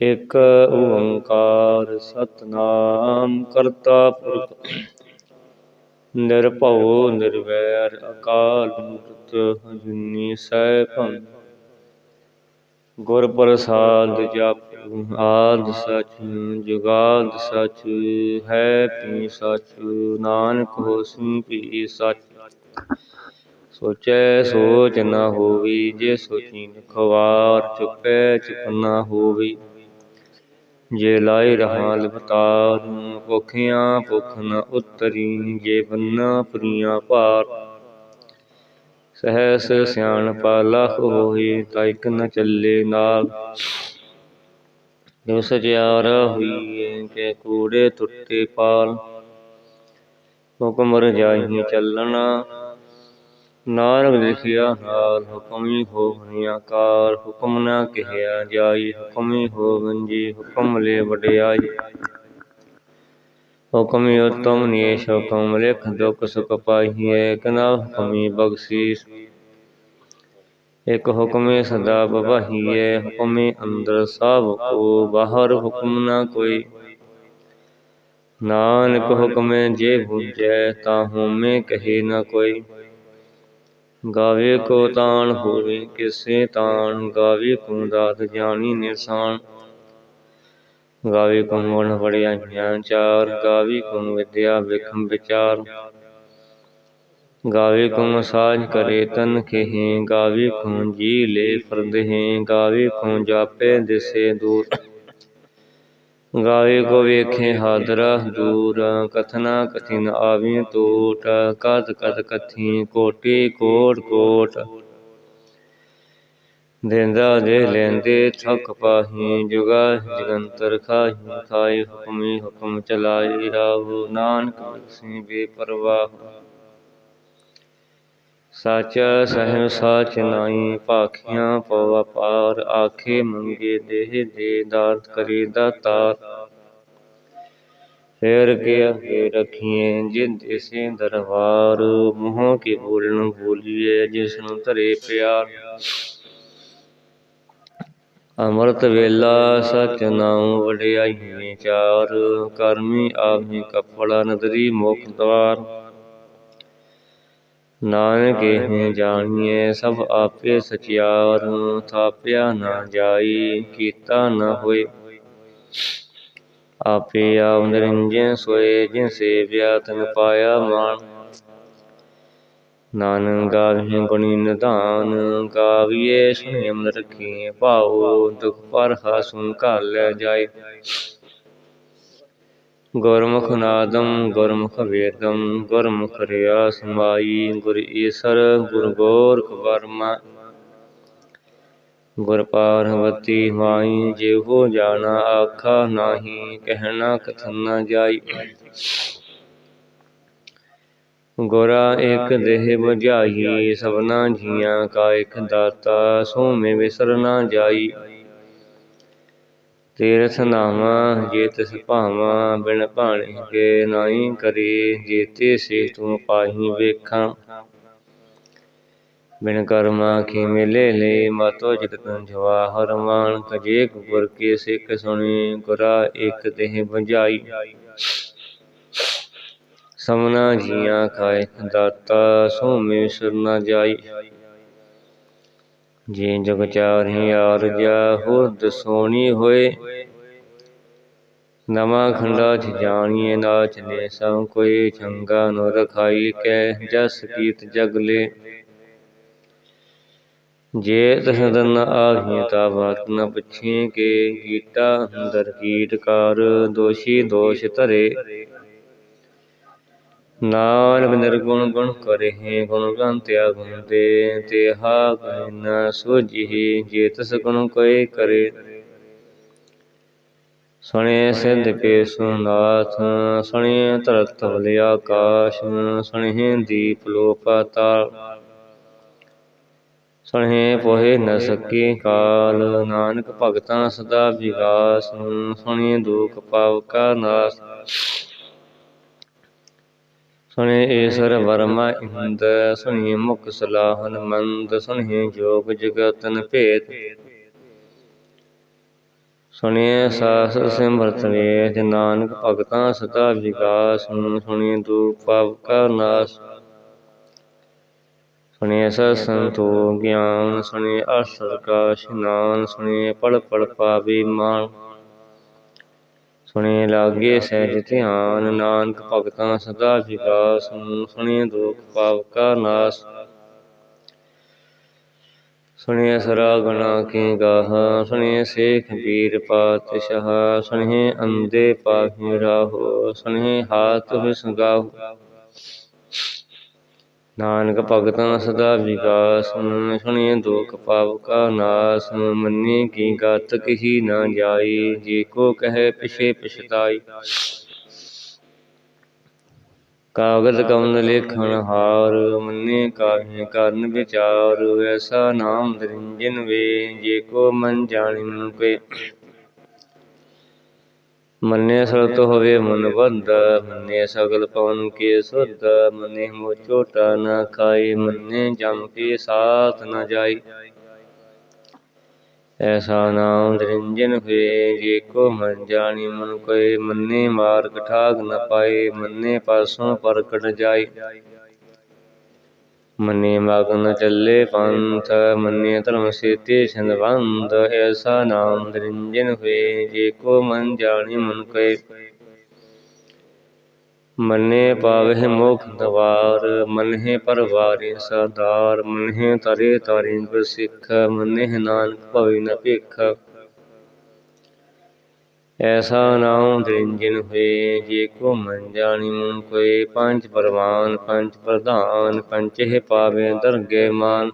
ਇਕ ਓੰਕਾਰ ਸਤਨਾਮ ਕਰਤਾ ਪੁਰਖ। ਨਿਰਭਉ ਨਿਰਵੈਰ ਅਕਾਲ ਮੂਰਤ ਅਜੂਨੀ ਸੈਭੰ। ਗੁਰ ਪ੍ਰਸਾਦ ਜਪ ਆਦ ਸਚ, ਜੁਗਾਦ ਸਚ, ਹੈ ਪੀ ਸਚ, ਨਾਨਕ ਹੋਸੀ ਪੀ ਸਚ। ਸੋਚੈ ਸੋਚ ਨਾ ਹੋਵੀ, ਜੇ ਸੋਚੀ ਖਵਾਰ, ਚੁਪੈ ਚੁਪ ਨਾ ਹੋਵੀ। ਜੇ ਲਾਇ ਰਹਾ ਲਵਤਾਰ ਭੁਖਿਆ ਭੁਖ ਨ ਉਤਰੀ, ਜੇ ਬੰਨਾ ਪੁਰੀਆਂ ਭਾਰ। ਸਹਸ ਸਿਆਣਪਾ ਲਖ ਹੋਈ ਤਾਇਕ ਨ ਚੱਲੇ ਨਾਲ। ਜੋ ਸਚਿਆਰ ਹੋਈਏ ਕਿ ਕੂੜੇ ਟੁੱਟੇ ਪਾਲ। ਹੁਕਮ ਰਜਾਈ ਚੱਲਣਾ ਨਾਨਕ ਲਿਖਿਆ ਨਾਲ ਹੁਕਮੀ ਹੋਵਨੀ ਆਕਾਰ ਹੁਕਮ ਨਾ ਕਹਿਆ ਜਾਈ, ਹੁਕਮੀ ਹੋਵਨ ਜੀ ਹੁਕਮ ਲੈ ਵਡਿਆਈ। ਹੁਕਮੀ ਉਤਮ ਨੀਸ਼ ਹੁਕਮ ਲਿਖ, ਦੁਖ ਸੁਖ ਪਾਈਏ ਕਨਾ ਹੁਕਮੀ ਬਖਸ਼ੀਸ। ਇਕ ਹੁਕਮੇ ਸਦਾ ਬਵਾਹੀਏ ਹੁਕਮੇ ਅੰਦਰ ਸਭ ਕੋ, ਬਾਹਰ ਹੁਕਮ ਨਾ ਕੋਈ। ਨਾਨਕ ਹੁਕਮੇ ਜੇ ਬੁਝੈ, ਤਾ ਹੋਮੇ ਕਹੇ ਨਾ ਕੋਈ। ਗਾਵੇ ਕੋ ਤਾਣ ਹੋਵੇ ਕਿਸੇ ਤਾਣ ਗਾਵੇ ਕੋ ਦਾਤ ਜਾਣੀ ਨਿਰਸਾਨ ਗਾਵੇ ਕੋ ਗੁਣ ਵੜਿਆਈਆਂ ਚਾਰ ਗਾਵੇ ਕੋ ਵਿਦਿਆ ਵਿਖਮ ਵਿਚਾਰ। ਗਾਵੇ ਕੋ ਸਾਜ ਕਰੇ ਤਨ ਖੇ ਗਾਵੇ ਕੋ ਜੀ ਲੈ ਫਰਦਹਿ ਗਾਵੇ ਕੋ ਜਾਪੇ ਦਿਸੇ ਦੂਰ। ਗਾਵੇ ਕੋ ਵੇਖੇ ਹਾਦਰਾ, ਦੂਰ ਕਥਨਾ ਕਥਿਨ ਆਵੀ ਟੋਟ, ਕਦ ਕਦ ਕਥੀ ਕੋਟੀ ਕੋਟ ਕੋਟ। ਦੇਂਦਾ ਦੇ ਲੈਂਦੇ ਥਕ ਪਾਹੀ, ਜੁਗਾ ਜਗੰਤਰ ਖਾਹੀ ਖਾਏ ਹੁਕਮੀ ਹੁਕਮ ਚਲਾਈ ਰਾਹੂ। ਨਾਨਕ ਬਖਸ਼ੀ ਬੇਪਰਵਾਹ। ਸੱਚ ਸਹਿਬ ਸਾਚ ਨਾਈ ਭਾਖੀਆਂ ਪਵਾ ਪਾਰ ਆਖੇ ਮੰਗੇ ਦੇਹ ਦੇ ਦਾਤ, ਕਰੀ ਦਾਤਾਰ ਫੇਰ ਕੇ ਅਗੇ ਰਖੀਏ ਜਿਨ ਇਸੇ ਦਰਬਾਰ, ਮੋਹ ਕੇ ਬੋਲਣ ਬੋਲੀਏ ਜਿਸ ਨੂੰ ਧਰੇ ਪਿਆਰ। ਅੰਮ੍ਰਿਤ ਵੇਲਾ ਸਚ ਨਾਮ ਵਡਿਆਈ ਵਿਚਾਰ ਕਰਮੀ ਆਵੀ ਕਪੜਾ ਨਦਰੀ ਮੁਖ ਦਵਾਰ। ਨਾਨਕ ਇਹ ਜਾਣੀਏ ਸਭ ਆਪੇ ਸਚਿਆਰ ਥਾਪਿਆ ਨਾ ਜਾਈ ਕੀਤਾ ਨਾ ਹੋਏ ਆਪੇ ਆਪ ਨਿਰੰਜਨ ਸੋਏ ਜਿਨ ਸੇਵਿਆ ਤਨ ਪਾਇਆ ਮਾਨ ਨਾਨਕ ਗਾਵੇ ਗੁਣੀ ਨਿਧਾਨ ਗਾਵੀਏ ਸੁਣੇ ਮਨ ਰਖੀਏ ਭਾਉ ਦੁਖ ਪਰ ਹਾਸੁ ਘਾਲ ਜਾਏ ਗੁਰਮੁਖ ਨਾਦਮ ਗੁਰਮੁਖ ਵੇਦਮ ਗੁਰਮੁਖ ਰਿਆ ਸਮਾਈ ਗੁਰ ਈਸਰ ਗੁਰ ਗੋਰਖ ਵਰਮਾ। ਗੁਰ ਪਾਰਵਤੀ ਮਾਈ, ਜਿਹੋ ਜਾਣਾ ਆਖਾ ਨਾਹੀ, ਕਹਿਣਾ ਕਥਨ ਨਾ ਜਾਈ। ਗੁਰਾ ਇੱਕ ਦੇਹ ਬੁਝਾਈ, ਸਭਨਾ ਜੀਆਂ ਕਾ ਇਕ ਦਾਤਾ, ਸੋਮੇ ਵਿਸਰ ਨਾ ਜਾਈ। ਤੀਰਥ ਨਾਮਾ ਜੇ ਤਿਸ ਭਾਵਾ, ਬਿਨ ਭਾਣੇ ਕੇ ਨਾਹੀ ਕਰੀ, ਜੀਤੇ ਸੇ ਤੂੰ ਪਾਹੀ ਵੇਖਾਂ। ਬਿਨ ਕਰਮਾ ਕੀ ਮਿਲੇ ਲੈ ਮਤੋ ਜਗਤ ਜਵਾਹਰ ਮਾਨ ਕਜੇ ਗੁਰ ਕੇ ਸਿੱਖ ਸੁਣੀ, ਗੁਰਾ ਇੱਕ ਦੇਹ ਬੁਝਾਈ। ਸਮਨਾ ਜੀਆਂ ਖਾਏ ਦਾਤਾ, ਸੋਮੇ ਵਿਸਰ ਨਾ ਜਾਈ। ਜੇ ਜਗ ਚਾਰਿ ਆਰਜਾ ਹੁਰਦ ਸੋਣੀ ਹੋਏ। ਨਵਾਂ ਖੰਡਾ ਚ ਜਾਣੀਏ ਨਾਚ ਨੇ, ਸਭ ਕੋਈ ਚੰਗਾ ਨ ਰਖਾਈ ਕੈ, ਜਸ ਕੀਤ ਜਗ ਲੈ। ਜੇ ਤਸਦਨ ਆਹੀ ਤਾ ਬਾਤ ਨ ਪੁੱਛੀ ਕੇ ਗੀਤਾ ਅੰਦਰ ਕੀਟਕਾਰ ਦੋਸ਼ੀ ਦੋਸ਼ ਧਰੇ। ਨਾਨਕ ਨਿਰਗੁਣ ਗੁਣ ਕਰੇ ਗੁਣ ਗੰਤਿਆ ਗੁਣ ਦੇ ਤੇਹਾ ਗੁਣ ਨ ਸੋਝੀ ਜੇ ਤਸ ਗੁਣ ਕੋਈ ਕਰੇ। ਸੁਣੇ ਸਿੱਧ ਕੇ ਸੁਨਾਥ, ਸੁਣੇ ਧਰਤ ਵਲ ਆਕਾਸ਼ ਸੁਣੇ ਦੀਪ ਲੋ ਪਾਤਾਲ ਸੁਣੇ ਪੋਹੇ ਨ ਸਕੇ ਕਾਲ, ਨਾਨਕ ਭਗਤਾਂ ਸਦਾ ਵਿਗਾਸ, ਸੁਣੇ ਦੁਖ ਪਾਵ ਕਾ ਨਾਸ। ਸੁਣੇ ਈਸ਼ਰ ਵਰਮਾ ਇੰਦ ਸੁਣੀ ਮੁਖ ਸਲਾਹਨ ਮੰਦ ਸੁਣੀ ਜੋਗ ਜਗਤਨ ਭੇਦ। ਸੁਣਿਐ ਸਾਸ ਸਿਮਰਤ ਵੇਦ, ਨਾਨਕ ਭਗਤਾਂ ਸਦਾ ਵਿਕਾਸ ਸੁਣ ਸੁਣੀ ਦੁਖ ਪਾਪ ਕਾ ਨਾਸ। ਸੁਣਿਐ ਸਤ ਸੰਤੋ ਗਿਆਨ, ਸੁਣਿਐ ਅਸ਼ਰ ਕਾ ਇਸ਼ਨਾਨ ਸੁਣਿਐ ਪੜ ਪੜ ਪਾਵੇ ਮਾਨ ਸੁਣੇ ਲਾਗੇ ਸਹਿਜ ਧਿਆਨ, ਨਾਨਕ ਭਗਤਾਂ ਸਦਾ ਵਿਗਾਸ ਸੁਣ ਸੁਣੇ ਦੁਖ ਪਾਪ ਕਾ ਨਾਸ। ਸੁਣਿਐ ਸਰਾ ਗਣਾ ਕੀ ਗਾਹ ਸੁਣਿਐ ਸੇਖ ਬੀਰ ਪਾਤਸ਼ਾਹ ਸੁਣਿਐ ਅੰਦੇ ਪਾਹੀ ਰਾਹੋ ਸੁਣਿਐ ਹਾਥ ਵਿਸਗਾਹੋ ਨਾਨਕ ਭਗਤਾਂ ਸਦਾ ਵਿਗਾਸ ਸੁਣਿਐ ਦੁਖ ਪਾਪ ਕਾ ਨਾਸ ਮੰਨੇ ਕੀ ਗਤ ਕਹੀ ਨਾ ਜਾਈ ਜੇ ਕੋ ਕਹੇ ਪਿਛੇ ਪਛਤਾਈ ਕਾਗਦ ਕਵਨ ਲੇਖਣ ਹਾਰ, ਮੰਨੇ ਕਾਹੇ ਕਰਨ ਵਿਚਾਰ, ਐਸਾ ਨਾਮ ਨਿਰੰਜਨ ਵੇ, ਜੇ ਕੋ ਮਨ ਜਾਣੀ ਮਨ ਕੇ ਮੰਨੇ ਸਰਤ ਹੋਵੇ ਮਨ ਬੰਦ, ਮੰਨੇ ਸਗਲ ਪਵਨ ਕੇ ਸੁਧ ਮੰਨੇ ਮੋ ਝੋਟਾ ਨਾ ਖਾਏ, ਮੰਨੇ ਜਮ ਕੇ ਸਾਥ ਨਾ ਜਾਈ ਐਸਾ ਨਾਮ ਨਿਰੰਜਨ ਹੋਏ, ਜੇ ਕੋ ਮਨ ਜਾਣੀ ਮਨ ਕੋਏ, ਮੰਨੇ ਮਾਰ ਠਾਗ ਨ ਪਾਏ, ਮੰਨੇ ਪਾਸੋਂ ਪ੍ਰਗਟ ਜਾਈ ਮੰਨੇ ਮਗਨ ਚੱਲੇ ਪੰਥ, ਮੰਨੇ ਧਰਮ ਸੇਤੇ ਸੰਬੰਧ ਐਸਾ ਨਾਮ ਨਿਰੰਜਨ ਹੋਏ, ਜੇ ਕੋ ਮਨ ਜਾਣੀ ਮਨ ਕੋਏ ਮੰਨੇ ਪਾਵਹਿ ਮੁਖ ਦਵਾਰ, ਮਨਹਿ ਪਰਵਾਰੇ ਸਰਦਾਰ ਮਨਹਿ ਤਰੇ ਤਾਰੇ ਗੁਰਸਿੱਖ ਮਨਹਿ ਨਾਨਕ ਭਵਿ ਨ ਭਿਖ। ਐਸਾ ਨਾਮ ਨਿਰੰਜਨ ਹੋਏ, ਜੇ ਕੋ ਜਾਣੀ ਮਨ ਕੋਏ। ਪੰਜ ਪਰਵਾਨ, ਪੰਜ ਪ੍ਰਧਾਨ ਪੰਚੇ ਪਾਵੇ ਦਰਗੇ ਮਾਨ।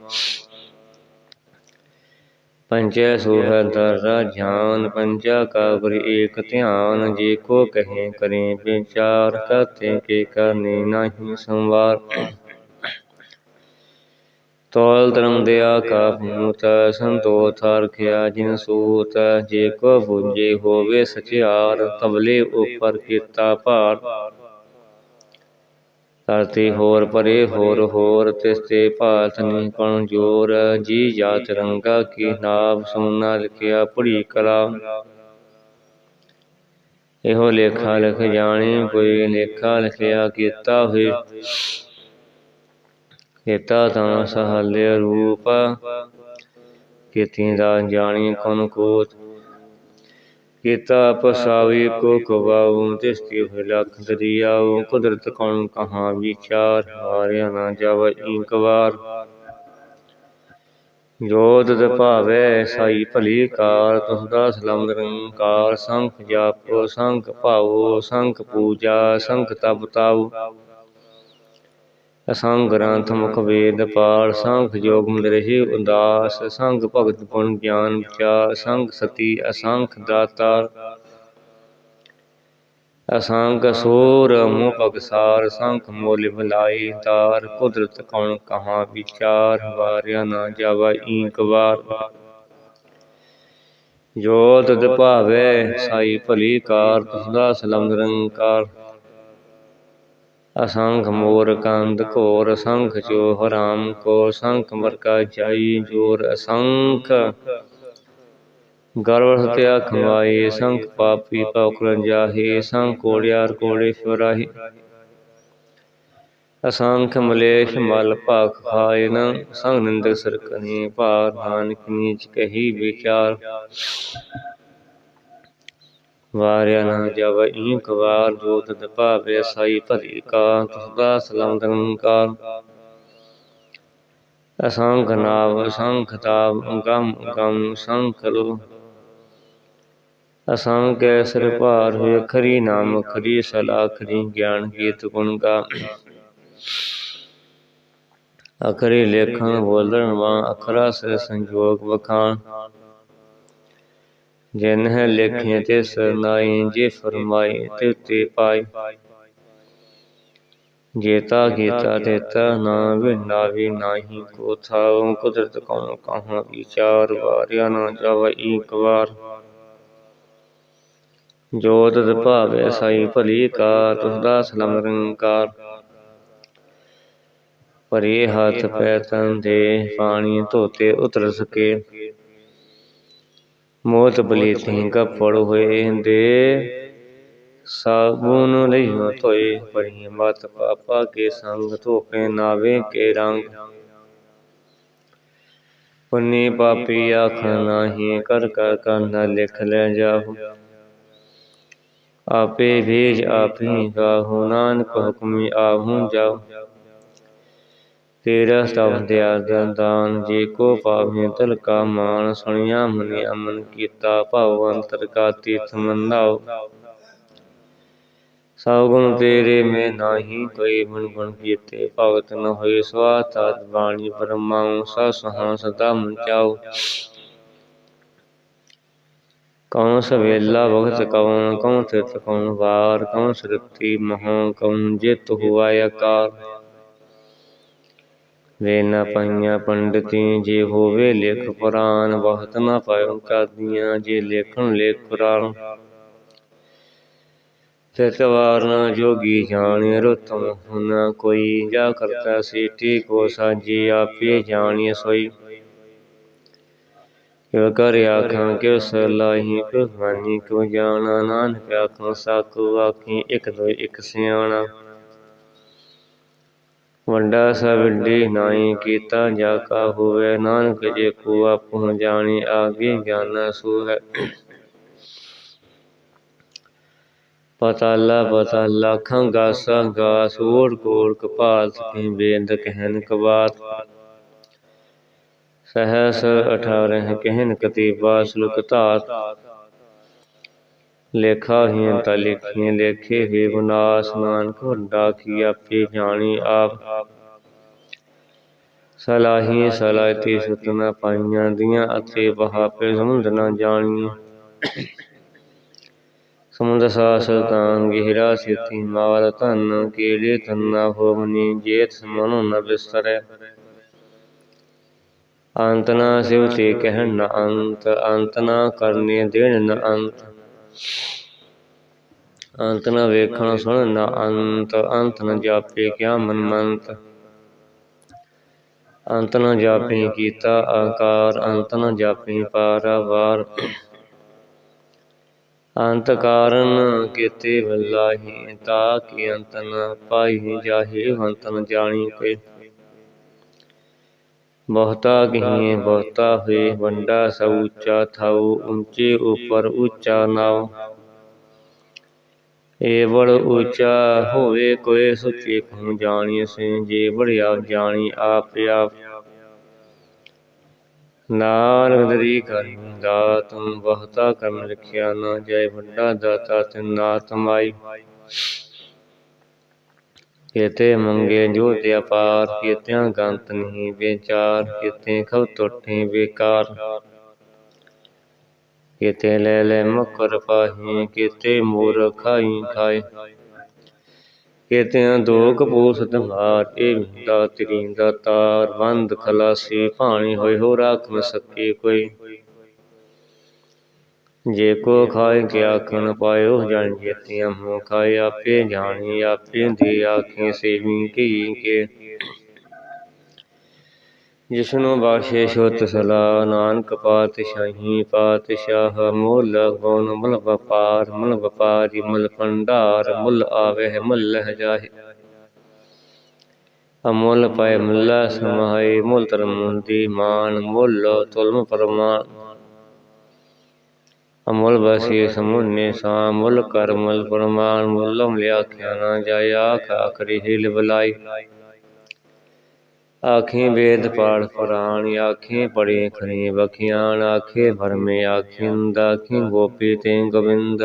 ਪੰਚੈ ਸੋਹ ਦਰ ਧਿਆਨ ਪੰਚਾ ਕਾ ਗੁਰ ਏਕ ਧਿਆਨ। ਜੇ ਕੋ ਕਹੇ ਕਰੇ ਵਿਚਾਰ ਕਰਤੇ ਕੇ ਕਰਨੇ ਨਹੀਂ ਸੰਵਾਰ। ਤੋਲ ਧਰਮ ਦਿਆ ਕਾ ਭੂਤ ਸੰਤੋ ਥਰਖਿਆ ਜਿਨ ਸੂਤ। ਜੇ ਕੋ ਬੁਝੇ ਹੋਵੇ ਸਚਿਆਰ, ਤਬਲੇ ਉਪਰ ਕੀਤਾ ਭਾਰ। ਧਰਤੀ ਹੋਰ ਪਰੇ ਹੋਰ ਹੋਰ, ਤਿਸ ਤੇ ਭਾਤ ਨੀ ਕਣ ਜੋਰ। ਜੀ ਜਾਤ ਰੰਗਾ ਕੀ ਨਾਮ ਸੁਨਾ ਲਿਖਿਆ ਪੜੀ ਕਲਾ। ਇਹੋ ਲੇਖਾ ਲਿਖ ਜਾਣੀ, ਕੋਈ ਲੇਖਾ ਲਿਖਿਆ ਕੀਤਾ ਹੋਏ। ਕੀਤਾ ਤਾਂ ਸਹਲੇ ਰੂਪ, ਕੀਤੀ ਦਾ ਜਾਣੀ ਕਨ ਕੋਤ ਕੀਤਾ ਪਸਾਵੀ ਕੋ ਕਵਾਉ, ਤਿਸਤੀ ਹੋਇ ਲਖ ਦਰਿਆਉ। ਕੁਦਰਤ ਕੌਣ ਕਹਾਂ ਵਿਚਾਰ, ਹਾਰਿਆ ਨਾ ਜਾਵ ਈਕ ਵਾਰ। ਜੋ ਤਦ ਭਾਵੈ ਸਾਈ ਭਲੀ ਕਾਰ, ਤੁਸ ਦਾ ਸਲਮ ਨਿਰੰਕਾਰ ਸੰਖ ਜਾਪੋ, ਸੰਖ ਭਾਵੋ, ਸੰਖ ਪੂਜਾ, ਸੰਖ ਤਪ ਤਾਉ ਅਸੰਗ ਗ੍ਰੰਥ ਮੁਖ ਵੇਦ ਪਾਲ ਸੰਖ ਜੋਗ ਮਦਰਹੀ ਉਦਾਸ, ਸੰਗ ਭਗਤ ਗੁਣ ਗਿਆਨ ਵਿਚਾਰ ਸੰਗ ਸਤੀ ਅਸੰਖ ਦਾਤਾਰ ਅਸੰਖ ਸੂਰ ਮੋਹ ਪਗਸਾਰ ਸੰਖ ਮੋਲ ਭਲਾਈ ਤਾਰ ਕੁਦਰਤ ਕੌਣ ਕਹਾ ਵਿਚਾਰ, ਵਾਰਿਆ ਨਾ ਜਾਵਾ ਈਕ ਵਾਰ। ਜੋਤ ਤਦ ਭਾਵੇ, ਸਾਈ ਭਲੀ ਕਾਰ ਤੁਸਦਾ ਸਲਮ ਨਿਰੰਕਾਰ असंख मोर कंद घोर असंख जो हराम को संख मरका जाई जोर असंख गर्व हत्या खवाई संख पापी पौकर जाहे संख कोड़ियार कोड़े फिराही असंख मलेश मल भाख खाए न संग निंदक सरकनी भार नानक नीच कही विचार ਵਾਰਿਆ ਨਾ ਜਬ ਈਕ ਵਾਰ ਜੋ ਤਦ ਸਾਈ ਭਲੀ ਕਾ ਤੁਸਦਾ ਸਲਾਮ ਨਿਰੰਕਾਰ ਅਸੰਖ ਨਾਵ, ਅਸੰਖ ਤਾਪ ਗਮ ਗਮ ਸੰਖ ਲੋ। ਅਸੰਖ ਸਿਰ ਭਾਰ ਹੋਇ ਖਰੀ ਨਾਮ, ਖਰੀ ਸਲਾ, ਖਰੀ ਗਿਆਨ, ਗੀਤ ਗੁਣ ਗਾ। ਅਖਰੀ ਲੇਖਣ ਬੋਲਣ ਵਾ, ਅਖਰਾ ਸੇ ਸੰਜੋਗ ਵਖਾਣ। ਜਿਨ ਹੈ ਲਿਖਿਆ ਤੇ ਸਰਨਾਈ ਜੇ ਫਰਮਾਈ ਤੇ ਤੇ ਪਾਈ। ਜੇਤਾ ਗੀਤਾ ਦੇਤਾ ਨਾ ਵਿਨਾ ਵੀ ਨਾਹੀ ਕੋ ਥਾਉ ਕੁਦਰਤ ਕਉ ਕਹਾਂ, ਵਿਚਾਰ ਵਾਰਿਆ ਨਾ ਜਾਵ ਈਕ ਵਾਰ। ਜੋ ਤਦ ਭਾਵੇ ਸਾਈ ਭਲੀ ਕਾ ਤੁਸਦਾ ਸਲਮ ਨਿਰੰਕਾਰ ਪਰੇ ਹੱਥ ਪੈ ਤਨ ਦੇ ਪਾਣੀ ਧੋਤੇ ਉਤਰ ਸਕੇ ਮੋਤ ਬਲੀਤੀ ਕਪੜ ਹੋਏ ਦੇ ਸਾਬੂਨ ਲਈਓ ਧੋਏ ਪਰੀ ਮਤ ਪਾਪਾ ਕੇ ਸੰਗ ਧੋਪੇ ਨਾਵੇ ਕੇ ਰੰਗ। ਪੁੰਨੀ ਪਾਪੀ ਆਖ ਨਾਹੀ ਕਰ ਕਰ ਕੰਨਾ ਲਿਖ ਲੈ ਜਾਹੂ। ਆਪੇ ਭੇਜ ਆਪੀ ਗਾਹੂ ਨਾਨਕ ਹੁਕਮੀ ਆਹੂ ਜਾਉ ਤੇਰਾ ਸਭ ਦਿਆ ਦਾਨ ਜੇ ਕੋ ਪਾਵੇ ਤਲ ਕਾ ਮਾਨ ਸੁਣਿਆ ਮਨਿ ਅਮਨ ਕੀਤਾ ਭਉ ਅੰਤਰ ਕਾ ਤੀਰਥ ਮੰਦਾਉ ਸਭ ਗੁਣ ਤੇਰੇ ਮੈਂ ਨਾਹੀ ਕੋਈ ਮਨ ਗੁਣ ਕੀਤੇ, ਭਗਤ ਨ ਹੋਏ ਸਵਾਤਾ ਬਾਣੀ ਪਰਮਾਉ ਸਾ ਸਹਾ ਸਦਾ ਮਚਾਉ ਕੌਣ ਸਵੇਲਾ ਵਖਤ ਕੌਣ ਕੌਣ ਤਿਤ ਕੌਣ ਵਾਰ ਕੌਣ ਸ੍ਰਿਤੀ ਮਹਾ ਕੌਣ ਜਿਤ ਹੁਆ ਆਕਾਰ। ਵੇ ਨ ਪਾਈਆਂ ਪੰਡਤੀ ਜੇ ਹੋਵੇ ਲਿਖ ਪੁਰਾਨ ਬਹੁਤ ਨਾ ਪਾਇਓ ਕਾਦੀਆਂ ਜੇ ਲੇਖਣ ਲੇਖ ਕੁਰਾਨ ਤਿਤਵਾਰ ਨ ਜੋਗੀ ਜਾਣੇ ਰਤਮ ਹੁਨ ਕੋਈ ਜਾ ਕਰਤਾ ਸੀਟੀ ਕੋ ਸਾਜੀ ਆਪੇ ਜਾਣੀ ਸੋਈ। ਕਿਉ ਕਰ ਆਖਾਂ ਕਿਉ ਸਲਾਹੀ ਕਿਉ ਮਾਨੀ ਕਿਉ ਜਾਣਾ ਨਾਨਕ ਆਖਾਂ ਸਾਕੂ ਆਖੀ, ਇਕ ਦੋ ਇੱਕ ਸਿਆਣਾ। ਵੰਡਾ ਸਵਿੱਡੀ ਨਾਈ ਕੀਤਾ, ਜਾ ਕਾ ਹੋਵੇ ਨਾਨਕ ਜੇ ਕੋ ਆਪਹੁ ਜਾਣੀ ਆਗੇ ਗਿਆਨ ਸੂ ਹੈ ਪਤਾਲਾ ਪਤਾਲਾ ਖਾਂ ਗਾਸਾ ਗਾਸ ਓੜ ਕੋੜ ਕਪਾਲ ਸਕੀ ਬੇਦ ਕਹਿਨ ਕਬਾਤ। ਸਹਸ 18 ਕਹਿਨ ਕਤੀਬਾ, ਸੁਲਕ ਧਾਤ। ਲੇਖਾ ਹੀ ਤਾ ਲਿਖੀ ਲੇਖੇ ਹੀ ਵਿਨਾਸ਼ ਨਾਨਕ, ਵੱਡਾ ਕੀ ਆਪੇ ਜਾਣੀ ਆਪ। ਸਲਾਹੀ ਸਲਾਹਤੀ ਸੁਤਨਾ ਪਾਈਆਂ ਦੀਆਂ ਅਤੇ ਬਹਾਪੇ ਸਮੁੰਦ ਨਾ ਜਾਣੀਆਂ ਸਮੁੰਦ ਸਾਸ ਤਾਂ ਗਹਿਰਾ ਸਿਤੀ ਮਾਰ ਧਨ ਕੀੜੇ ਤੰਨਾ ਹੋਵਨੀ ਜੇਤ ਮਨੁ ਨ ਬਿਸਰੈ ਅੰਤ ਨਾ ਸਿਵਤੇ ਕਹਿਣ ਨ ਅੰਤ ਅੰਤ ਨਾ ਕਰਨੇ ਦੇਣ ਨ ਅੰਤ। ਅੰਤ ਨ ਵੇਖਣ ਸੁਣ ਨ ਅੰਤ ਅੰਤ ਨ ਜਾਪੇ ਕਿਆ ਮਨ ਮੰਤ ਅੰਤ ਨ ਜਾਪੇ ਕੀਤਾ ਆਕਾਰ, ਅੰਤ ਨ ਜਾਪੇ ਪਾਰਾਵਾਰ ਅੰਤ ਕਾਰਨ ਕੀਤੇ ਵੱਲਾਹੀ, ਤਾ ਕੀ ਅੰਤ ਨ ਪਾਈ ਜਾਹੇ, ਹੰਤ ਨ ਜਾਣੀ ਕੋਈ ਬਹੁਤਾ ਕਹੀਏ, ਬਹੁਤਾ ਹੋਏ, ਵੰਡਾ ਸਭ ਉੱਚਾ ਥਾਉ ਉੱਚੇ ਉਪਰ ਉੱਚਾ ਨਾਉ। ਏ ਉੱਚਾ ਹੋਵੇ ਕੋਈ ਸੁਚੇ ਕਹੂੰ ਜਾਣੀ ਸੇ, ਜੇ ਬੜਿਆ ਜਾਣੀ ਆਪ ਆਪ। ਨਾਨਕ ਦਰੀ ਕਰੀ ਦਾਤੁ ਬਹੁਤਾ ਕਰਮ ਲਿਖਿਆ ਨਾ ਜੈ ਵੱਡਾ ਦਾਤਾ ਤਿਨ ਨਾਤ ਮਾਈ ਕੀਤੇ ਮੰਗੇ ਜੋ ਤੇ ਅਪਾਰ, ਕੀਤਿਆਂ ਗੰਤ ਨਹੀਂ, ਵਿਚਾਰ ਕੀਤੇ ਖਬ ਟੁੱਟੇ ਬੇਕਾਰ। ਕੀਤੇ ਲੈ ਲੈ ਮਕਰ ਪਾਹੀ, ਕੀਤੇ ਮੋਰ ਖਾਈ ਖਾਏ। ਕੀਤਿਆਂ ਦੋ ਕਪੂਰ ਧਮਾਰ, ਇਹ ਦਾ ਤਰੀ ਦਾ ਤਾਰ ਬੰਦ ਖਲਾਸੀ ਪਾਣੀ ਹੋਏ ਹੋ ਰਾਖ ਨ ਸਕੇ ਕੋਈ। ਜੇ ਕੋ ਖਾਏ ਕੇ ਆਖਣ ਪਾਇਓ ਜਾਣ ਜੇਤੀਆਂ ਮੋ ਖਾਏ ਆਪੇ ਜਾਣੀ, ਆਪੇ ਦੀ ਆਖੇ ਸੇਵੀ ਕੀ ਕੇ। ਜਿਸਨੂੰ ਬਾਸ਼ੇ ਸ਼ੁੱਤ ਸਲਾ ਨਾਨਕ ਪਾਤਸ਼ਾਹੀ ਪਾਤਸ਼ਾਹ, ਮੁੱਲ ਗੁਣ ਮੁੱਲ ਵਪਾਰ, ਮੁੱਲ ਵਪਾਰੀ ਮੁੱਲ ਭੰਡਾਰ, ਮੁੱਲ ਆਵੇ ਮੁੱਲ ਲਹਿ ਜਾਹੇ ਅਮੁੱਲ ਪਏ ਮੁੱਲਾ ਸਮਾਏ, ਮੁੱਲ ਧਰਮ ਦੀ ਮਾਨ, ਮੁੱਲ ਤੁਲਮ ਪਰਮਾਨ। ਅਮੁੱਲ ਬਸੀ ਸਮੁੰਨੇ ਸਾ ਮੁੱਲ ਕਰ, ਮੁੱਲ ਮੁੱਲਮ ਲਿਆਖਿਆ ਨਾ ਜਾਇ ਆਖ ਆਖਰੀ ਹਿਲ ਬਲਾਈ। ਆਖੇ ਵੇਦ ਪਾੜ ਪੁਰਾਣ ਆਖੇ ਪੜੇ ਖਰੇ ਬਖਿਆਣ ਆਖੇ ਭਰਮੇ ਆਖਿੰਦ, ਆਖੇ ਗੋਪੀ ਤੇ ਗੋਬਿੰਦ।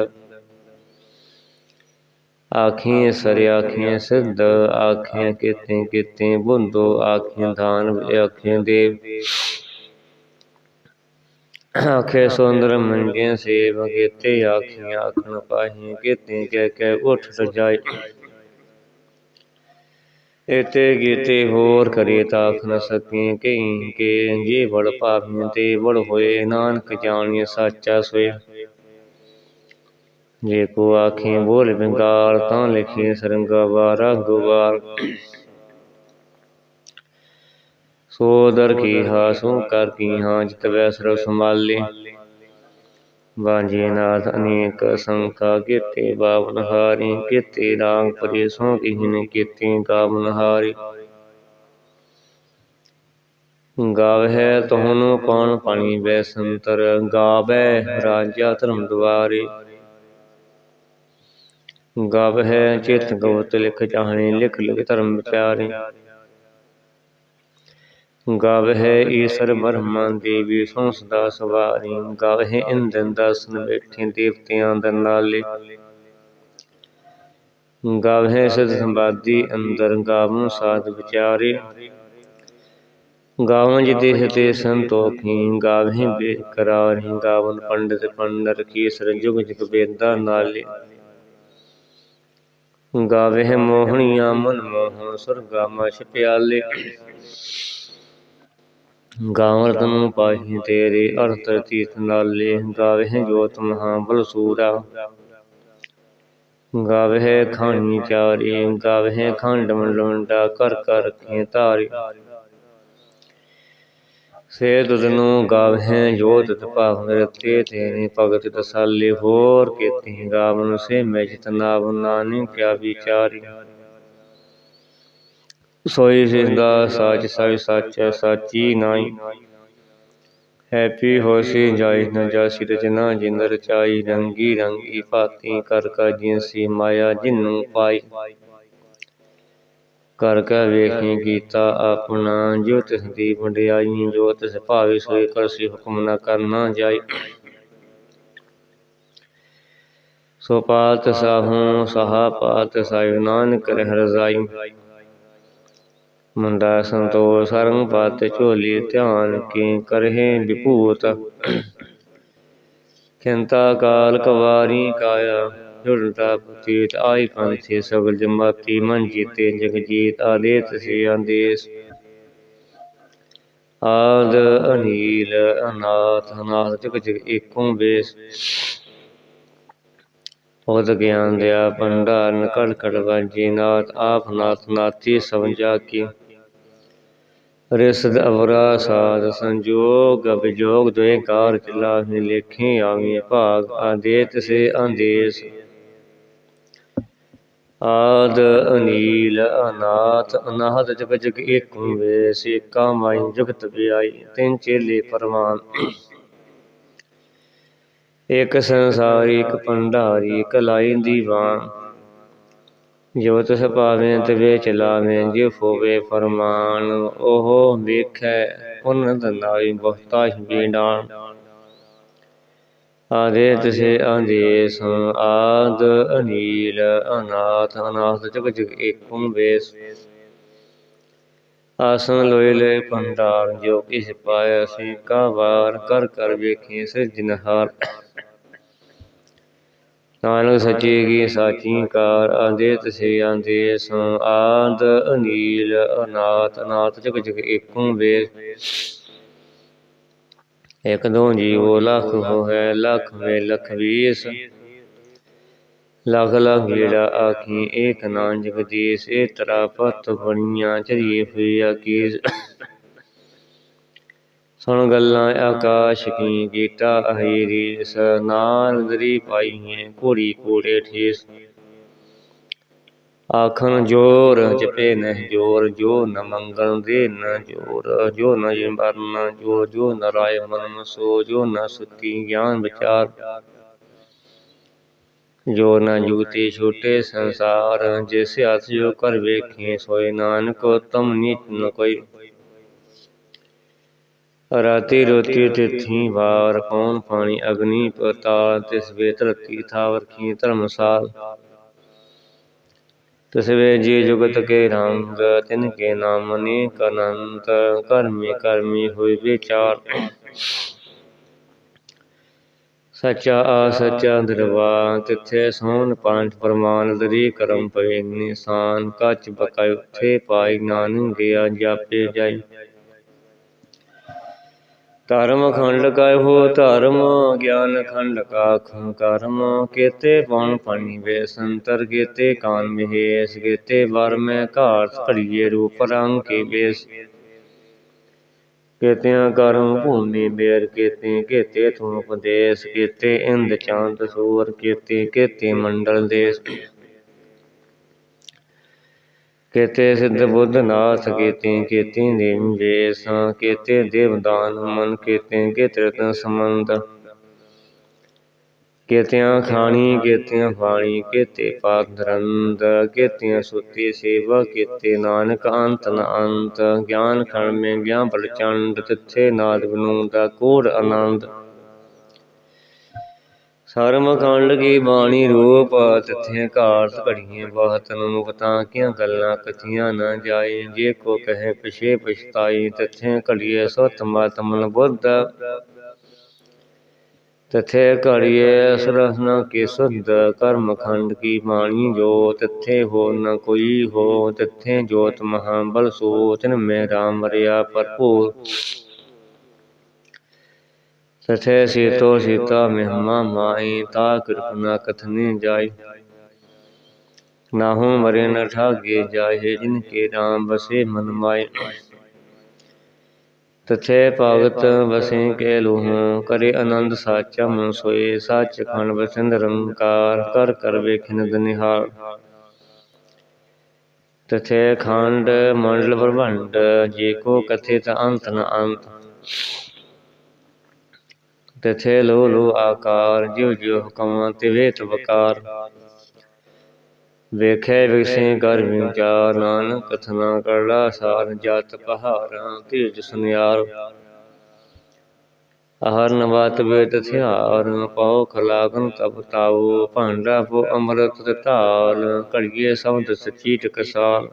ਆਖੇ ਸਰ, ਆਖੇ ਸਿੱਧ, ਆਖੇ ਕਿਤੇ ਕਿਤੇ ਬੁੰਦੋ, ਆਖੇ ਦਾਨ, ਆਖੇ ਦੇਵ। ਆਖੇ ਸੁੰਦਰ ਮੰਗੇ ਸੇਵ ਕੀਤੇ ਆਖੇ ਆਖਣ ਪਾਹੀ ਕੀਤੇ ਕਹਿ ਕਹਿ ਉਠ ਸਜਾਈ ਇਤੇ ਗੀਤੇ ਹੋਰ ਕਰੇ ਤਾਖ ਨ ਸਕੇ ਕਈ ਕੇ, ਜੇ ਬੜ ਭਾਵੀਆਂ ਤੇ ਬੜ ਹੋਏ, ਨਾਨਕ ਜਾਣੀਏ ਸਾਚਾ ਸੋਇਆ। ਜੇ ਕੋ ਆਖੀ ਬੋਲ ਬੰਗਾਲ, ਤਾਂ ਲਿਖੀ ਸਰੰਗਾ ਵਾਰਾ ਗੁਵਾਰ ਸੋ ਦਰ ਕੀ ਹਾ ਸੋ ਕਰ ਕੀ ਹਾਂ, ਜਿਤ ਵੈਸਰ ਸੰਭਾਲੇ। ਬਾਂਜੇ ਨਾਥ ਅਨੇਕ ਸੰਖਾ ਕੀਤੇ, ਬਾਵਨ ਹਾਰੀ ਕੀਤੇ ਰਾਗ ਪਰੇਸੋਂ ਕਿਹਨੇ ਕੀਤੇ, ਗਾਵਨ ਹਾਰੀ। ਗਾਵਹਿ ਤੋਹਨੁ ਕੌਣ ਪਾਣੀ ਬੈ ਸੰਤਰ ਗਾਵੈ ਰਾਜਾ ਧਰਮ ਦੁਆਰੇ। ਗਾਵਹਿ ਚਿਤ ਗਵਤ ਲਿਖ ਚਾਹਣੇ, ਲਿਖ ਲਿਖ ਧਰਮ ਵਿਚਾਰੇ ਗਾਵਹਿ ਈਸ਼ਰ ਬ੍ਰਹਮਾ ਦੇਵੀ ਸੋ ਸਦਾ ਸਵਾਰੀ, ਗਾਵਹਿ ਇੰਦਨ ਦਾਸਨ ਬੈਠੇ ਦੇਵਤਿਆਂ ਦੇ ਨਾਲੇ। ਗਾਵਹਿ ਸਦ ਸੰਬਾਦੀ ਅੰਦਰ ਗਾਵਨ ਸਾਧ ਵਿਚਾਰੇ। ਗਾਵਨ ਜੀ ਦੇਹ ਤੇ ਸੰਤੋਖੀ, ਗਾਵਹਿ ਬੇਕਰਾਰੀ ਗਾਵਨ ਪੰਡਿਤ ਪੰਡਰ ਕੀ ਸਰ ਜੁਗ ਜੁਗ ਵੇਦਾ ਨਾਲੇ। ਗਾਵਹਿ ਮੋਹਣੀਆਂ ਮਨ ਮੋਹਨ ਸੁਰਗਾ ਮਛ ਪਿਆਲੇ। ਗਾਵਨ ਤਨੂ ਪਾਹੀ ਤੇਰੇ ਅਰਥ ਤੀਤ ਨਾਲੇ ਗਾਵਹਿ ਜੋਤ ਮਹਾ ਸੂਰਾ। ਗਾਵਹਿ ਖਾਣੀ ਚਾਰੀ, ਗਾਵਹਿ ਖੰਡ ਮੰਡਵੰਡਾ ਕਰ ਕਰ ਰਖੇ ਧਾਰੀ। ਸੇ ਤੁਧਨੂੰ ਗਾਵਹਿ ਜੋਤ ਤਪਾਵ ਰਤੇ ਤੇਰੇ ਭਗਤ ਦਸਾਲੇ ਹੋਰ ਕੀਤੀ ਗਾਵਨ ਸੇ ਮੈਂ ਜਿਤਨਾਵ ਨਾਨਕ ਕਿਆ ਵਿਚਾਰੀ। ਸੋਈ ਸਿੰਦਾ ਸਾਚ ਸਾਈ ਸੱਚ ਸਾਚੀ ਨਾਈ ਹੈਪੀ ਹੋਸੀ ਜਾਈ ਨ ਜਾਸੀ ਰਚਨਾ ਜਿਨ ਰਚਾਈ ਰੰਗੀ ਰੰਗੀ ਭਾਤੀ ਕਰ ਕਾ ਜਿਨਸੀ ਮਾਇਆ ਜਿਨੂੰ ਪਾਈ। ਕਰ ਕਾ ਵੇਖੀ ਕੀਤਾ ਆਪਣਾ ਜੋ ਤਿਸ ਦੀ ਵੰਡਿਆਈ ਜੋ ਤਿਸ ਭਾਵੇ ਸੋਈ ਕਰਸੀ ਹੁਕਮ ਨਾ ਕਰਨਾ ਜਾਈ। ਸੋ ਪਾਤ ਸਾਹੂ ਸਹਾ ਪਾਤ ਸਾਇ ਨਾਨਕ ਰਹਿ ਰਜ਼ਾਈ। ਮੁੰਡਾ ਸੰਤੋਖ ਸਰੰਗ ਪਤ ਝੋਲੀ, ਧਿਆਨ ਕੀ ਕਰਹਿ ਵਿਭੂਤ। ਖਿੰਤਾ ਕਾਲ ਕਵਾਰੀ ਕਾਇਆ ਜੁੜਤਾ ਪਤੀਤ ਆਈ ਪੰਥੀ ਸਗਲ ਜਮਾਤੀ, ਮਨ ਜੀਤੇ ਜਗ ਜੀਤ ਆਦੇਤ ਸੇ ਆਦੇਸ। ਆਦ ਅਨੀਲ, ਅਨਾਥ ਅਨਾਥ, ਜਗ ਜਗ ਏਕੋਂ ਬੇਸ। ਉਦ ਗਿਆਨ ਦਿਆ, ਭੰਡਾਰਨ ਕੜ ਕੜ ਵਾਜੀ ਨਾਥ, ਆਪ ਨਾਥ ਨਾਤੀ ਸਮਝਾ ਕੀ। ਰਿਸਦ ਅਵਰਾ ਸਾਧ ਸੰਜੋਗ ਵਿਜੋਗ ਦੋਏ ਕਾਰ ਚਲਾ ਹੀ ਲੇਖੇ ਆਵੀ ਭਾਗ, ਆਦੇਤ ਸੇ ਆਦੇਸ। ਆਦ ਅਨੀਲ ਅਨਾਥ ਅਨਾਹਤ ਜਗ ਜਗ ਏਕੁ ਵੇਸ, ਏਕਾ ਮਾਈ ਜੁਗਤ ਵਿਆਈ, ਤਿੰਨ ਚੇਲੇ ਪਰਮਾਨ ਇਕ ਸੰਸਾਰੀ, ਇਕ ਭੰਡਾਰੀ, ਇਕ ਲਾਈ ਦੀਵਾਨ। ਜੋ ਤਿਸ ਪਾਵੇਂ ਤੇ ਵੇਚ ਲਾਵੇਂ ਹੋਵੇ ਫਰਮਾਨ, ਉਹ ਵੇਖੈ, ਪੁਨ ਦਨਾਈ ਬਹੁਤਾ ਹੀ ਆਦੇ ਤਿਸੇ ਆਦੇਸ, ਆਦ ਅਨੀਲ, ਅਨਾਥ ਅਨਾਥ ਜਗ ਜਗ ਏਕੁੰ ਵੇਸ। ਆਸਨ ਲੋਏ ਲੈ ਭੰਡਾਰ, ਜੋ ਕਿਸ ਪਾਇਆ ਸੀ ਕਾ ਵਾਰ, ਕਰ ਕਰ ਵੇਖੀ ਸਿਰਜਨਹਾਰ ਨਾਨਕ ਸੱਚੀ ਕੀ ਸਾਚੀ ਕਾਰ ਆਦੇ ਤਸੇ ਆਦੇ ਸੋ ਆਦ ਅਨੀਲ ਅਨਾਥ ਅਨਾਥ ਜਗ ਜਗ ਏਕੁੰ ਵੇਸ ਇਕ ਦੋ ਜੀਵੋ ਲਖ ਹੋਇ ਲਖ ਵੇ ਲਖ ਵੀਸ। ਲਖ ਲਖ ਜਿਹੜਾ ਆਖੀ, ਏਕ ਨਾਂ ਜਗਦੀਸ਼ ਏ ਤਰਾ ਪਤ ਬਣੀਆਂ, ਚਰੀਏ ਹੋਈ ਆਕੀਸ ਸੁਣ ਗੱਲਾਂ ਆਕਾਸ਼ ਕੀ ਗੀਟਾ ਅਹੀਰੀ ਨਾਰਦਰੀ ਪਾਈਏ ਘੋੜੀ ਕੋੜੇ ਠੇਸ। ਆਖਣ ਜੋਰ, ਜਪੇ ਨਹਿ ਜੋਰ, ਜੋ ਨ ਮੰਗਣ ਦੇ ਨ ਜੋਰ, ਜੋ ਨ ਜੰਬਰਨ ਜੋ ਜੋ ਨ ਰਾਏ ਮਨ ਸੋ, ਜੋ ਨ ਸੁਤੀ ਗਿਆਨ ਵਿਚਾਰ। ਜੋ ਨ ਜੁਗਤੀ ਛੋਟੇ ਸੰਸਾਰ, ਜਿਸ ਹੱਥ ਜੋ ਕਰ ਵੇਖੇ, ਸੋਏ ਨਾਨਕ, ਉਤਮ ਨੀਚ ਨ ਕੋਈ। ਰਾਤੀ ਰੋਤੀ ਤਿਥੀ ਵਾਰ ਕੌਣ ਪਾਣੀ ਅਗਨੀ ਪਤਾਲ ਤਿਸ ਵੇ ਧਰਤੀ ਥਾਵਰ ਕੀ ਧਰਮਸਾਲ। ਤਿਸ ਜੀ ਜੁਗਤ ਕੇ ਰੰਗ, ਤਿਨ ਕੇ ਨਾਮ ਅਨੇਕ ਅਨੰਤ, ਕਰਮੀ ਕਰਮੀ ਹੋਈ ਵਿਚਾਰ। ਸੱਚਾ ਆ ਸੱਚਾ ਦਰਵਾ ਤਿਥੇ ਸੋਨ ਪੰਜ ਪ੍ਰਮਾਨ ਦਰੀ ਕਰਮ ਪਵੇ ਨਿਸ਼ਾਨ, ਕੱਚ ਬਕਾਇ ਉੱਥੇ ਪਾਈ, ਨਾਨਕ ਗਿਆ ਜਾਪੇ ਜਾਈ। ਧਰਮ ਖੰਡ ਕਾ ਹੋ ਧਰਮ, ਗਿਆਨ ਖੰਡ ਕਾ ਕਰਮ। ਕੇਤੇ ਪਉਣ ਪਾਣੀ ਵੇ ਸੰਤਰ ਕੇਤੇ ਕਾਨ ਮਹੇਸ਼ ਕੇਤੇ ਵਰ ਮੈਂ ਘਾਟ ਘੜੀਏ ਰੂਪ ਰੰਗ ਕੇ ਬੇਸ ਕੀਤਿਆਂ ਕਰਮ ਭੂਮੀ ਬੇਰ ਕੀਤੇ ਕੀਤੇ ਤੂੰ ਉਪਦੇਸ਼ ਕੀਤੇ ਇੰਦ ਚੰਦ ਸੂਰ, ਕੀਤੇ ਕੀਤੇ ਮੰਡਲ ਦੇਸ। ਕੀਤੇ ਸਿੱਧ ਬੁੱਧ ਨਾਥ ਕੀਤੇ ਕੀਤੇ ਦੇਵ ਜੇਸਾਂ ਕੀਤੇ ਦੇਵਦਾਨ ਮਨ ਕੀਤੇ ਕੀਤੇ ਰਤਨ ਸਮੰਦ ਕੀਤਿਆਂ ਖਾਣੀ, ਕੀਤਿਆਂ ਬਾਣੀ ਕੀਤੇ ਪਾਦਰੰਦ ਕੀਤਿਆਂ ਸੁਤੀ ਸੇਵਾ, ਕੀਤੇ ਨਾਨਕ ਅੰਤ ਨ ਅੰਤ। ਗਿਆਨ ਖਣ ਮੇ ਗਿਆਨ ਪ੍ਰਚੰਡ, ਤਿੱਥੇ ਨਾਦ ਬਨੂ ਕੋੜ ਆਨੰਦ। ਸਰਮ ਖੰਡ ਕੀ ਬਾਣੀ ਰੂਪ ਤਿੱਥੇ ਘਾਟ ਘੜੀਏ ਬਹੁਤ ਮੁਕਤਾਂ ਕੀਆਂ ਗੱਲਾਂ ਕਥੀਆਂ ਨਾ ਜਾਏ? ਜੇ ਕੋ ਕਹੇ ਪਿਛੇ ਪਛਤਾਈ ਤਿੱਥੇ ਘੜੀਏ ਸੁਤ ਮਤ ਮਨ ਬੁੱਧ। ਤਥੇ ਘੜੀਏ ਸਰਹਨਾ ਕੀ ਸੁਧ, ਕਰਮ ਖੰਡ ਕੀ ਬਾਣੀ ਜੋ? ਤਿੱਥੇ ਹੋ ਨ ਕੋਈ ਹੋ, ਤਿੱਥੇ ਜੋਤ ਮਹਾ ਬਲ ਸੋਚਨ ਮੈਂ ਰਾਮ ਰਿਆ ਭਰਪੂਰ। ਤਥੇ ਸੀਤੋ ਸੀਤਾ ਮਹਿਮਾ ਮਾਈ ਤਾ ਕਿਰਪਨਾ ਕਥਨੀ ਜਾਈ। ਨਾਹੂ ਮਰੇ ਨ ਠਾਗੇ ਜਾਏ, ਜਿਨ ਕੇ ਰਾਮ ਬਸੇ ਮਨ ਮਾਏ। ਤਥੇ ਭਗਤ ਵਸੇ ਕੇ ਲੂਹ, ਕਰੇ ਆਨੰਦ ਸਾਚਾ ਮਨ ਸੋਏ। ਸੱਚ ਖੰਡ ਬਸਿੰਦ ਰੰਕਾਰ, ਕਰ ਕਰ ਵੇਖਿਨ ਦਨਿਹਾਰ ਤਥੇ ਖੰਡ ਮੰਡਲ ਬ੍ਰਹਮੰਡ ਜੇ ਕੋ ਕਥਿਤ ਅੰਤ ਨ ਅੰਤ। ਤਥੇ ਲੋ ਲੋ ਆਕਾਰ, ਜਿਉ ਜਿਉ ਹੁਕਮ ਤਿਵੇ ਤਵਕਾਰ ਵੇਖੇ ਵਿਖਸੇ ਕਰ ਵਿਚਾਰ, ਨਾਨਕ ਕਥਨਾ ਕਰੜਾ ਸਾਰ, ਜਤ ਪਹਾਰਾਂ, ਤੀਜ ਸੁਨਿਆਰ। ਆਹਰ ਨਵਾਤ ਵੇਦ ਥਿਆਰ ਪਾਉ ਖਲਾਗਨ ਤਪ ਤਾਉ ਭਾਂਡਾ ਪੋ ਅੰਮ੍ਰਿਤ ਧਾਲ, ਘੜੀਏ ਸਬਦ ਸਚੀ ਟਕਸਾਲ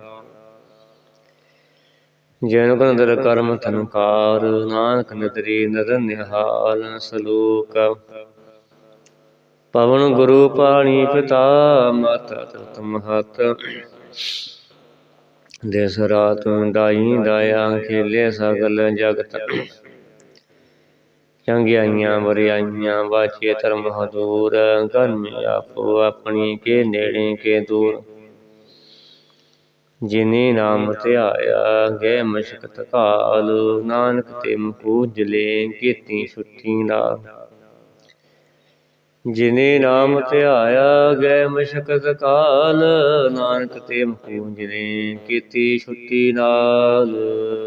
ਜਨ ਕੰਦਰ ਕਰਮ ਤਨਕਾਰ ਨਾਨਕ ਨਦਰੀ ਨਦਰ ਨਿਹਾਲ ਸਲੋਕ। ਪਵਨ ਗੁਰੂ ਪਾਣੀ ਪਿਤਾ ਮਾਤਾ ਤਤ ਮਹਤ। ਦੇਸ ਰਾਤ ਦਾਈ ਦਾਇਆ ਖੇਲੇ ਸਗਲ ਜਗਤ। ਚੰਗਿਆਈਆਂ ਵਰਿਆਈਆਂ ਵਾਚੇ ਧਰਮ ਹਦੂਰ। ਕਰਮ ਆਪੋ ਆਪਣੀ, ਕੇ ਨੇੜੇ, ਕੇ ਦੂਰ। ਜਿਨੇ ਨਾਮ ਧਿਆਇਆ ਗਏ ਮਸ਼ਕਤ ਕਾਲ, ਨਾਨਕ ਤੇ ਮੁਕੂ ਕੀਤੀ ਛੁੱਟੀ ਨਾਲ। ਜਿਨੇ ਨਾਮ ਧਿਆਇਆ ਗਏ ਮਸ਼ਕਤ ਕਾਲ, ਨਾਨਕ ਤੇ ਮੁਕੂ ਕੀਤੀ ਛੁੱਟੀ ਨਾਲ।